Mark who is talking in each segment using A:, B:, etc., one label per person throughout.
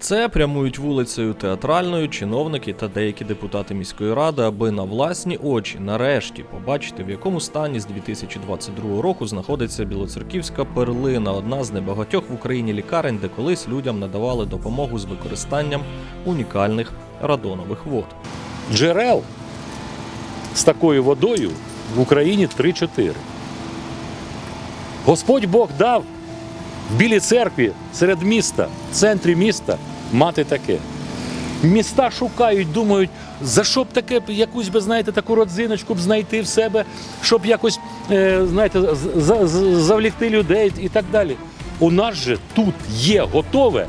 A: Це прямують вулицею театральною чиновники та деякі депутати міської ради, аби на власні очі нарешті побачити, в якому стані з 2022 року знаходиться білоцерківська перлина, одна з небагатьох в Україні лікарень, де колись людям надавали допомогу з використанням унікальних радонових вод.
B: джерел з такою водою в Україні 3-4. Господь Бог дав в Білій церкві серед міста, в центрі міста мати таке. Міста шукають, думають, за що б таке, якусь би, знаєте, таку родзиночку б знайти в себе, щоб якось, е, знаєте, завлікти людей і так далі. У нас же тут є готове,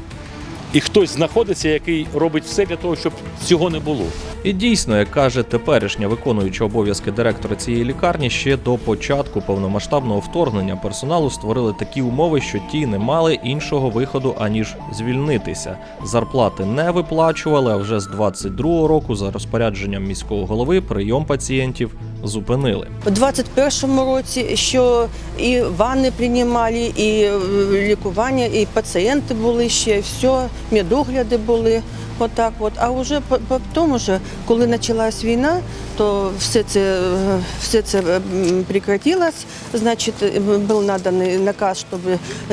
B: і хтось знаходиться, який робить все для того, щоб цього не було.
A: І дійсно, як каже теперішня виконуюча обов'язки директора цієї лікарні, ще до початку повномасштабного вторгнення персоналу створили такі умови, що ті не мали іншого виходу аніж звільнитися. Зарплати не виплачували. А вже з 22-го року, за розпорядженням міського голови, прийом пацієнтів зупинили.
C: У 21-му році, що і ванни приймали, і е, лікування, і пацієнти були ще, все, медогляди були. Отак от. А вже по- тому, вже, коли почалась війна, то все це, е, все це е, прекратилось. Значить, був наданий наказ, щоб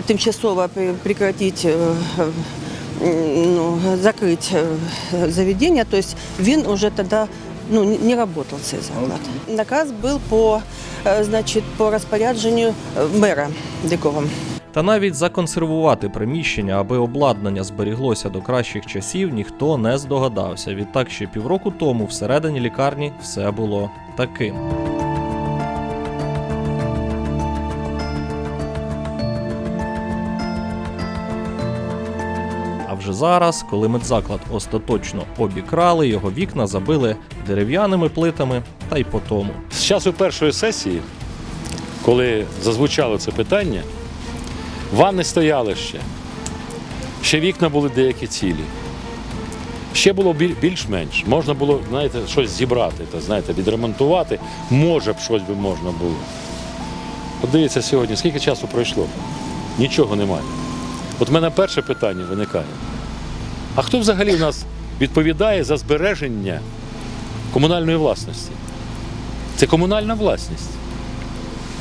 C: тимчасово прекратити ну, закрыть э, заведение, то він уже тогда ну, не- не работал цей заклад. Наказ был по, э, значит, по розпорядженню э, мера Дикова.
A: Та навіть законсервувати приміщення, аби обладнання зберіглося до кращих часів, ніхто не здогадався. Відтак ще півроку тому всередині лікарні все було таким. Вже зараз, коли медзаклад остаточно обікрали, його вікна забили дерев'яними плитами та й по тому.
B: З часу першої сесії, коли зазвучало це питання, ванни стояли ще. Ще вікна були деякі цілі. Ще було більш-менш. Можна було, знаєте, щось зібрати, та, знаєте, відремонтувати. Може б щось би можна було. Подивіться сьогодні, скільки часу пройшло? Нічого немає. От в мене перше питання виникає. А хто взагалі в нас відповідає за збереження комунальної власності? Це комунальна власність,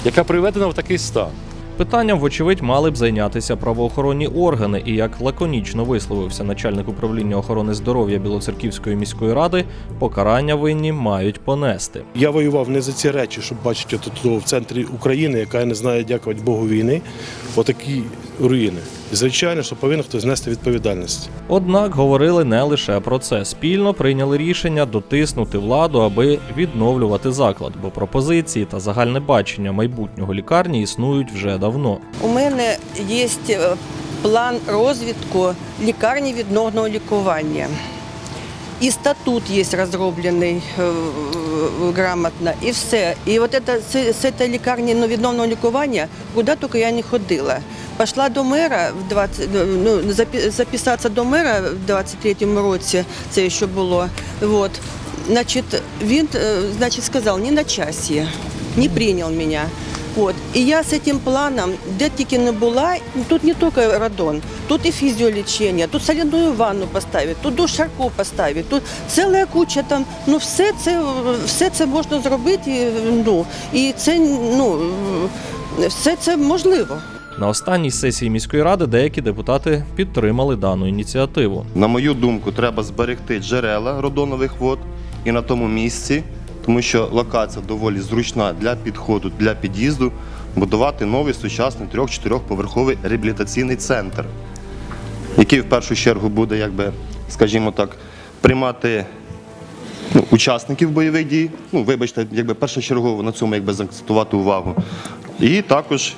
B: яка приведена в такий стан.
A: Питанням, вочевидь, мали б зайнятися правоохоронні органи, і як лаконічно висловився начальник управління охорони здоров'я Білоцерківської міської ради, покарання винні мають понести.
D: Я воював не за ці речі, щоб бачити тут в центрі України, яка не знає, дякувати Богу війни, отакі руїни. І звичайно, що повинен хтось нести відповідальність.
A: Однак говорили не лише про це. Спільно прийняли рішення дотиснути владу, аби відновлювати заклад, бо пропозиції та загальне бачення майбутнього лікарні існують вже давно.
C: У мене є е, план розвитку лікарні відновного лікування. І статут є розроблений е, е, грамотно, і все. І от это, з, цієї лікарні ну, відновного лікування, куди тільки я не ходила. Пішла до мера в 20, ну, запі- записатися до мера в 23-му році, це ще було. Вот. Значить, він значить, сказав, не на часі, не прийняв мене. От. І я з цим планом, де тільки не була, тут не тільки радон, тут і фізіолічення, тут соляну ванну поставити, тут душ шарку поставити, тут ціла куча там, ну все це, все це можна зробити, ну, і це, ну, все це можливо.
A: На останній сесії міської ради деякі депутати підтримали дану ініціативу.
E: На мою думку, треба зберегти джерела родонових вод і на тому місці, тому що локація доволі зручна для підходу, для під'їзду, будувати новий сучасний трьох-чотирьохповерховий реабілітаційний центр, який в першу чергу буде, якби, скажімо так, приймати ну, учасників бойових дій. Ну, вибачте, якби першочергово на цьому якби заакцентувати увагу. І також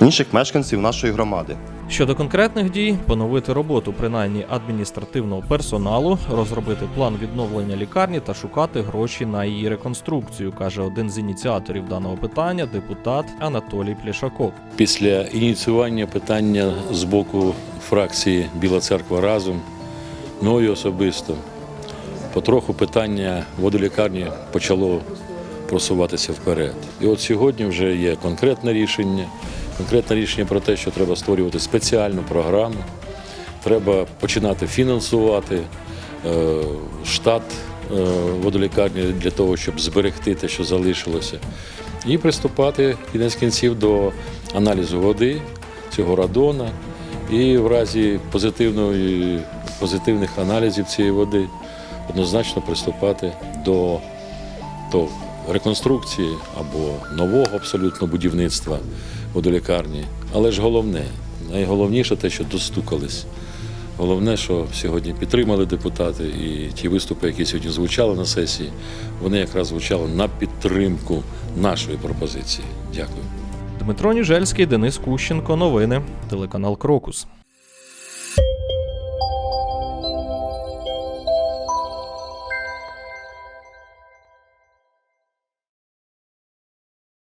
E: інших мешканців нашої громади.
A: Щодо конкретних дій, поновити роботу принаймні адміністративного персоналу, розробити план відновлення лікарні та шукати гроші на її реконструкцію, каже один з ініціаторів даного питання, депутат Анатолій Плішаков.
B: Після ініціювання питання з боку фракції Біла Церква разом, мною особисто, потроху питання водолікарні почало просуватися вперед. І от сьогодні вже є конкретне рішення, конкретне рішення про те, що треба створювати спеціальну програму треба починати фінансувати е, штат е, водолікарні для того, щоб зберегти те, що залишилося, і приступати кінець кінців до аналізу води, цього радона, і в разі позитивної, позитивних аналізів цієї води однозначно приступати до то реконструкції або нового абсолютно будівництва водолікарні. Але ж головне, найголовніше те, що достукались. Головне, що сьогодні підтримали депутати, і ті виступи, які сьогодні звучали на сесії, вони якраз звучали на підтримку нашої пропозиції. Дякую.
A: Дмитро Ніжельський, Денис Кущенко. Новини. Телеканал Крокус.